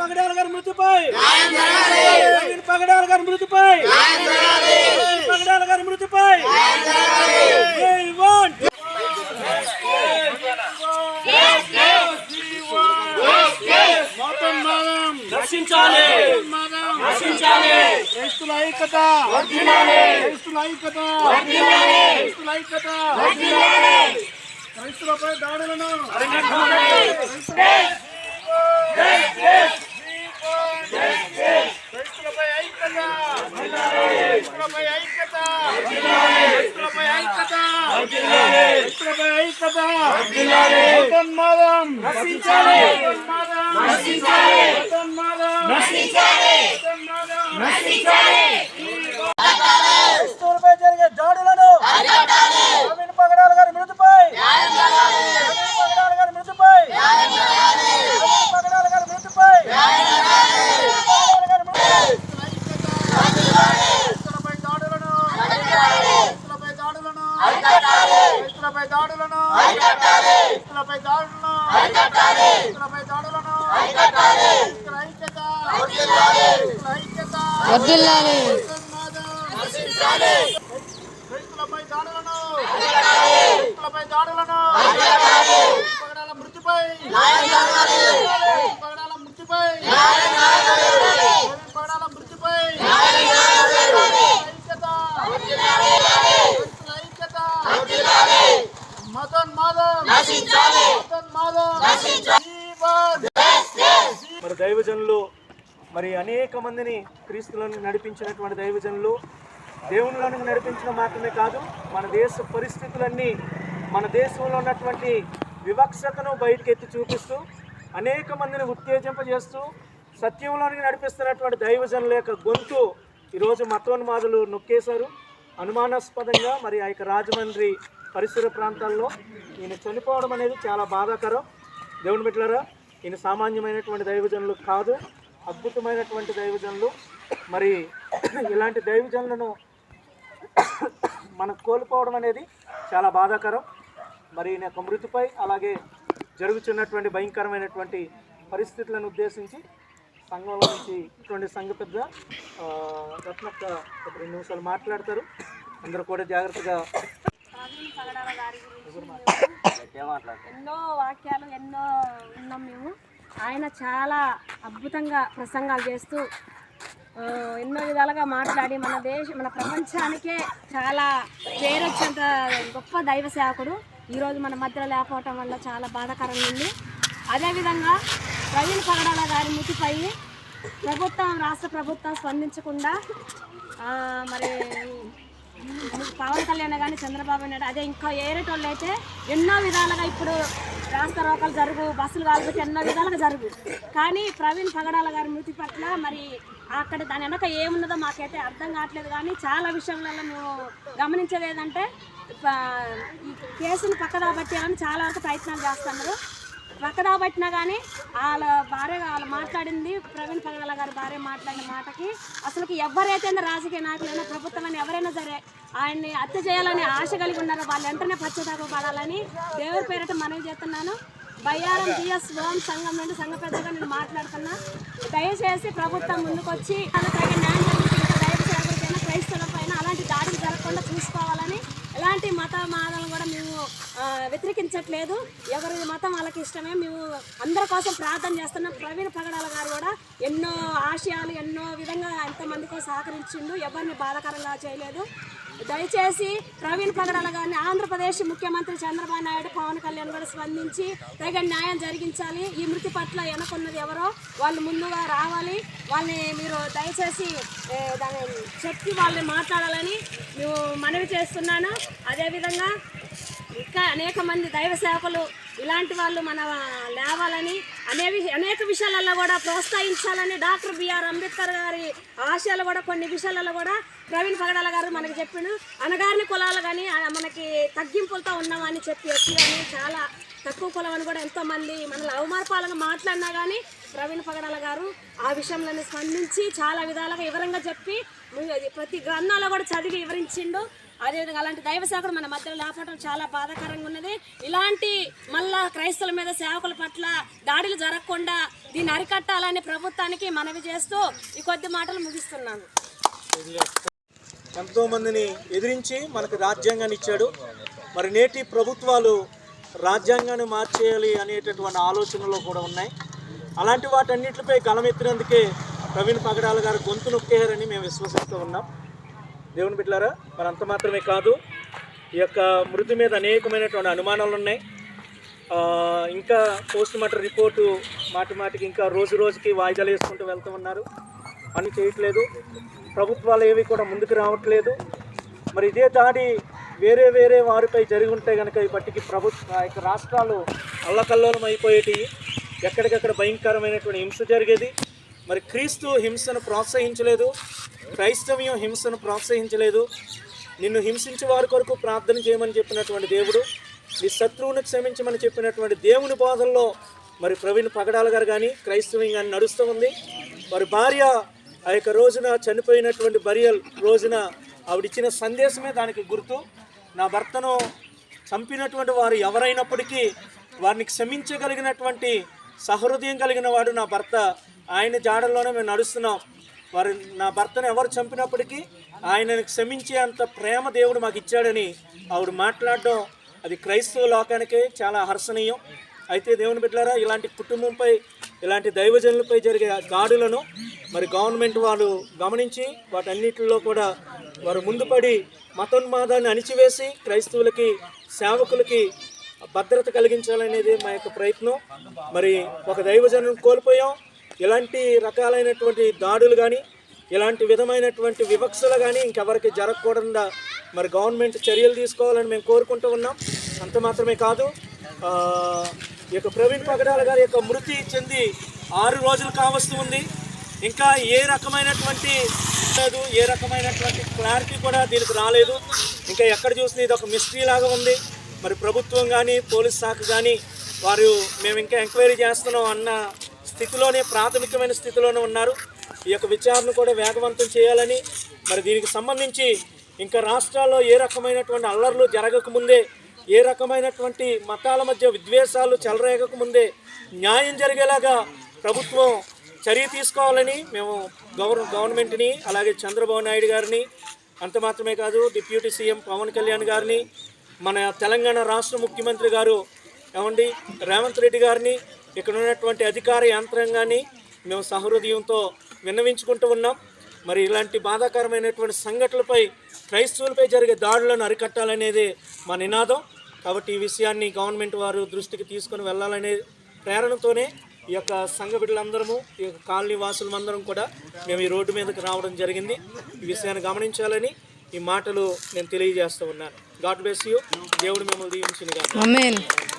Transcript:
పగడాల గారి మృతిపై. పగడాల గారి మృతిపై. పగడాల గారి మృతిపై. రక్షించాలి రక్షించాలి క్రైస్తుల ఐక్యత క్రైస్తుల ఐక్యత క్రైస్తుల ఐక్యత క్రైస్తులపై దాడులను క్రైస్తులపై ఐక్యత క్రైస్తులపై ఐక్యత క్రైస్తులపై ఐక్యత క్రైస్తులపై ఐక్యత మతోన్మాదం రక్షించాలి మతోన్మాదం రక్షించాలి మతోన్మాదం రక్షించాలి మతోన్మాదం రక్షించాలి క్రైస్తవులపై జరిగే దాడులను ప్రవీణ్ పగడాల గారి మృతిపై ప్రవీణ్ పగడాల గారి మృతిపై ప్రవీణ్ పగడాల గారి మృతిపై ప్రవీణ్ పగడాల గారి మృతిపై క్రైస్తవులపై దాడులను క్రైస్తవులపై దాడులను క్రైస్తవులపై దాడులను క్రైస్తవులపై దాడులను క్రైస్తవులపై దాడులను క్రైస్తవుల ఐక్యత క్రైస్తవుల దాడులను. దాడులను. పగడాల మృతిపై. పగడాల మృతిపై పగడాల మృతిపై ఐక్యత క్రైస్తుల ఐక్యత మదన్ మాధవ్ మదన్ మాధవ్ జీవన్ మరి దైవజనులు మరి అనేక మందిని క్రీస్తులను నడిపించినటువంటి దైవజనులు దేవునిలోనికి నడిపించడం మాత్రమే కాదు మన దేశ పరిస్థితులన్నీ మన దేశంలో ఉన్నటువంటి వివక్షతను బయటకు ఎత్తి చూపిస్తూ అనేక మందిని ఉత్తేజింపజేస్తూ సత్యంలోనికి నడిపిస్తున్నటువంటి దైవజనుల యొక్క గొంతు ఈరోజు మతోన్మాదులు నొక్కేశారు. అనుమానాస్పదంగా మరి ఆ యొక్క రాజమండ్రి పరిసర ప్రాంతాల్లో ఈయన చనిపోవడం అనేది చాలా బాధాకరం. దేవుని బిడ్డలారా ఈయన సామాన్యమైనటువంటి దైవజనులు కాదు. అద్భుతమైనటువంటి దైవజనులు. మరి ఇలాంటి దైవజనులను మనం కోల్పోవడం అనేది చాలా బాధాకరం. మరి ఈయన యొక్క మృతిపై అలాగే జరుగుతున్నటువంటి భయంకరమైనటువంటి పరిస్థితులను ఉద్దేశించి సంఘంలో నుంచి ఇటువంటి సంఘ పెద్ద ఆ, రత్నక్క ఒక రెండు నిమిషాలు మాట్లాడతారు. అందరూ కూడా జాగ్రత్తగా ఎన్నో వాక్యాలు ఎన్నో విన్నాం మేము. ఆయన చాలా అద్భుతంగా ప్రసంగాలు చేస్తూ ఎన్నో విధాలుగా మాట్లాడి మన దేశ మన ప్రపంచానికే చాలా పేరొచ్చేంత గొప్ప దైవ సేవకుడు. ఈరోజు మన మధ్యలో లేకపోవటం వల్ల చాలా బాధాకరంగా ఉంది. అదేవిధంగా ప్రవీణ్ పగడాల గారి మృతిపై ప్రభుత్వం రాష్ట్ర ప్రభుత్వం స్పందించకుండా మరి పవన్ కళ్యాణ్ కానీ చంద్రబాబు నాయుడు అదే ఇంకా ఏరేటోళ్ళు అయితే ఎన్నో విధాలుగా ఇప్పుడు రాష్ట్ర రోకలు జరుగు బస్సులు కాకపోతే ఎన్నో విధాలుగా జరుగు. కానీ ప్రవీణ్ పగడాల గారి మృతి పట్ల మరి అక్కడ దాని వెనక ఏమున్నదో మాకైతే అర్థం కావట్లేదు. కానీ చాలా విషయంలో మేము గమనించేది ఏంటంటే ఈ కేసును పక్కదా పట్టేయాలని చాలా వరకు ప్రయత్నాలు చేస్తున్నారు. పక్కదా పట్టినా కానీ వాళ్ళ భార్య వాళ్ళు మాట్లాడింది. ప్రవీణ్ పగడాల గారి భార్య మాట్లాడిన మాటకి అసలుకి ఎవరైతే రాజకీయ నాయకులైనా ప్రభుత్వమైనా ఎవరైనా సరే ఆయన్ని హత్య చేయాలని ఆశ కలిగి ఉన్నారో వాళ్ళు వెంటనే పశ్చాత్తాపడాలని దేవుడి పేరిట మనవి చేస్తున్నాను. బయ్యారం బిఎస్ ఓం సంఘం నుండి సంఘ పెద్దగా నేను మాట్లాడుతున్నా. దయచేసి ప్రభుత్వం ముందుకొచ్చి తగిన న్యాయం క్రైస్తవులపైన అలాంటి దాడులు జరగకుండా చూసుకోవాలని ఎలాంటి మత మాదాలను కూడా వ్యతిరేకించట్లేదు. ఎవరి మతం వాళ్ళకి ఇష్టమే. మేము అందరి కోసం ప్రార్థన చేస్తున్నాం. ప్రవీణ్ పగడాల గారు కూడా ఎన్నో ఆశయాలు ఎన్నో విధంగా ఎంతమందికో సహకరించిండు. ఎవరిని బాధాకరంగా చేయలేదు. దయచేసి ప్రవీణ్ పగడాల గారిని ఆంధ్రప్రదేశ్ ముఖ్యమంత్రి చంద్రబాబు నాయుడు పవన్ కళ్యాణ్ కూడా స్పందించి తగిన న్యాయం జరిగించాలి. ఈ మృతి పట్ల వెనకున్నది ఎవరో వాళ్ళు ముందుగా రావాలి. వాళ్ళని మీరు దయచేసి దాన్ని చెప్పి వాళ్ళని మాట్లాడాలని మేము మనవి చేస్తున్నాను. అదేవిధంగా ఇంకా అనేక మంది దైవ సేవకులు ఇలాంటి వాళ్ళు మన లేవాలని అనేవి అనేక విషయాలలో కూడా ప్రోత్సహించాలని డాక్టర్ బిఆర్ అంబేద్కర్ గారి ఆశయాలు కూడా కొన్ని విషయాలలో కూడా ప్రవీణ్ పగడాల గారు మనకి చెప్పిండు. అనగారిన కులాలు కానీ మనకి తగ్గింపులతో ఉన్నామని చెప్పి ఎస్సీ అని చాలా తక్కువ కులం అని కూడా ఎంతోమంది మనల్ని అవమానపాలంగా మాట్లాడినా కానీ ప్రవీణ్ పగడాల గారు ఆ విషయంలోనే స్పందించి చాలా విధాలుగా వివరంగా చెప్పి ప్రతి గ్రంథాల్లో కూడా చదివి వివరించిండు. అదేవిధంగా అలాంటి దైవ సేవకుడు మన మధ్యలో లేకపోవడం చాలా బాధాకరంగా ఉన్నది. ఇలాంటి మళ్ళా క్రైస్తవుల మీద సేవకుల పట్ల దాడులు జరగకుండా దీన్ని అరికట్టాలని ప్రభుత్వానికి మనవి చేస్తూ ఈ కొద్ది మాటలు ముగిస్తున్నాను. ఎంతో మందిని ఎదిరించి మనకు రాజ్యాంగాన్ని ఇచ్చాడు. మరి నేటి ప్రభుత్వాలు రాజ్యాంగాన్ని మార్చేయాలి అనేటటువంటి ఆలోచనలు కూడా ఉన్నాయి. అలాంటి వాటన్నిటిపై గలమెత్తినందుకే ప్రవీణ్ పగడాల గారు గొంతు నొక్కేయారని మేము విశ్వసిస్తూ ఉన్నాం. దేవుని బిడ్డారా మరి అంత మాత్రమే కాదు ఈ యొక్క మృతి మీద అనేకమైనటువంటి అనుమానాలు ఉన్నాయి. ఇంకా పోస్ట్ మార్టం రిపోర్టు మాటి మాటికి ఇంకా రోజు రోజుకి వాయిదాలు వేసుకుంటూ వెళ్తూ ఉన్నారు. పని చేయట్లేదు. ప్రభుత్వాలు ఏవి కూడా ముందుకు రావట్లేదు. మరి ఇదే దాడి వేరే వేరే వారిపై జరిగి ఉంటే కనుక ఇప్పటికి ప్రభుత్వ ఆ యొక్క రాష్ట్రాలు అల్లకల్లోలం అయిపోయేటి ఎక్కడికక్కడ భయంకరమైనటువంటి హింస జరిగేది. మరి క్రీస్తు హింసను ప్రోత్సహించలేదు క్రైస్తవ్యం హింసను ప్రోత్సహించలేదు. నిన్ను హింసించే వారి కొరకు ప్రార్థన చేయమని చెప్పినటువంటి దేవుడు నీ శత్రువుని క్షమించమని చెప్పినటువంటి దేవుని బోధల్లో మరి ప్రవీణ్ పగడాల గారు కానీ క్రైస్తవ్యం కానీ నడుస్తూ ఉంది. వారి భార్య ఆ యొక్క రోజున చనిపోయినటువంటి బరియల్ రోజున ఆవిడిచ్చిన సందేశమే దానికి గుర్తు. నా భర్తను చంపినటువంటి వారు ఎవరైనప్పటికీ వారిని క్షమించగలిగినటువంటి సహృదయం కలిగిన వాడు నా భర్త. ఆయన జాడల్లోనే మేము నడుస్తున్నాం. వారు నా భర్తను ఎవరు చంపినప్పటికీ ఆయనను క్షమించే అంత ప్రేమ దేవుడు మాకు ఇచ్చాడని ఆవిడ మాట్లాడడం అది క్రైస్తవ లోకానికే చాలా హర్షణీయం. అయితే దేవుని బిడ్డారా ఇలాంటి కుటుంబంపై ఇలాంటి దైవజనులపై జరిగే దాడులను మరి గవర్నమెంట్ వాళ్ళు గమనించి వాటన్నిటిలో కూడా వారు ముందుపడి మతోన్మాదాన్ని అణిచివేసి క్రైస్తవులకి సేవకులకి భద్రత కలిగించాలనేది మా యొక్క ప్రయత్నం. మరి ఒక దైవజనం కోల్పోయాం. ఇలాంటి రకాలైనటువంటి దాడులు కానీ ఇలాంటి విధమైనటువంటి వివక్షలు కానీ ఇంకెవరికి జరగకూడదా మరి గవర్నమెంట్ చర్యలు తీసుకోవాలని మేము కోరుకుంటూ ఉన్నాం. అంత మాత్రమే కాదు. ఈ యొక్క ప్రవీణ్ పగడాల గారి యొక్క మృతి చెంది ఆరు రోజులు కావస్తూ ఉంది. ఇంకా ఏ రకమైనటువంటి లేదు ఏ రకమైనటువంటి క్లారిటీ కూడా దీనికి రాలేదు. ఇంకా ఎక్కడ చూసినా ఇది ఒక మిస్టరీ లాగా ఉంది. మరి ప్రభుత్వం కానీ పోలీస్ శాఖ కానీ వారు మేము ఇంకా ఎంక్వైరీ చేస్తున్నాం అన్న స్థితిలోనే ప్రాథమికమైన స్థితిలోనే ఉన్నారు. ఈ యొక్క విచారణ కూడా వేగవంతం చేయాలని మరి దీనికి సంబంధించి ఇంకా రాష్ట్రాల్లో ఏ రకమైనటువంటి అల్లర్లు జరగకముందే ఏ రకమైనటువంటి మతాల మధ్య విద్వేషాలు చెలరేగక ముందే న్యాయం జరిగేలాగా ప్రభుత్వం చర్య తీసుకోవాలని మేము గవర్ గవర్నమెంట్ని అలాగే చంద్రబాబు నాయుడు గారిని అంత మాత్రమే కాదు డిప్యూటీ సీఎం పవన్ కళ్యాణ్ గారిని మన తెలంగాణ రాష్ట్ర ముఖ్యమంత్రి గారు ఏమండి రేవంత్ రెడ్డి గారిని ఇక్కడ ఉన్నటువంటి అధికార యంత్రాంగాన్ని మేము సహృదయంతో విన్నవించుకుంటూ ఉన్నాం. మరి ఇలాంటి బాధాకరమైనటువంటి సంఘటనలపై క్రైస్తవులపై జరిగే దాడులను అరికట్టాలనేది మా నినాదం. కాబట్టి ఈ విషయాన్ని గవర్నమెంట్ వారు దృష్టికి తీసుకొని వెళ్ళాలనే ప్రేరణతోనే ఈ యొక్క సంఘ బిడ్డలందరము ఈ యొక్క కాలనీ వాసులందరం కూడా మేము ఈ రోడ్డు మీదకి రావడం జరిగింది. ఈ విషయాన్ని గమనించాలని ఈ మాటలు నేను తెలియజేస్తూ ఉన్నాను. God bless you. దేవుడు మిమ్మల్ని దీవించిన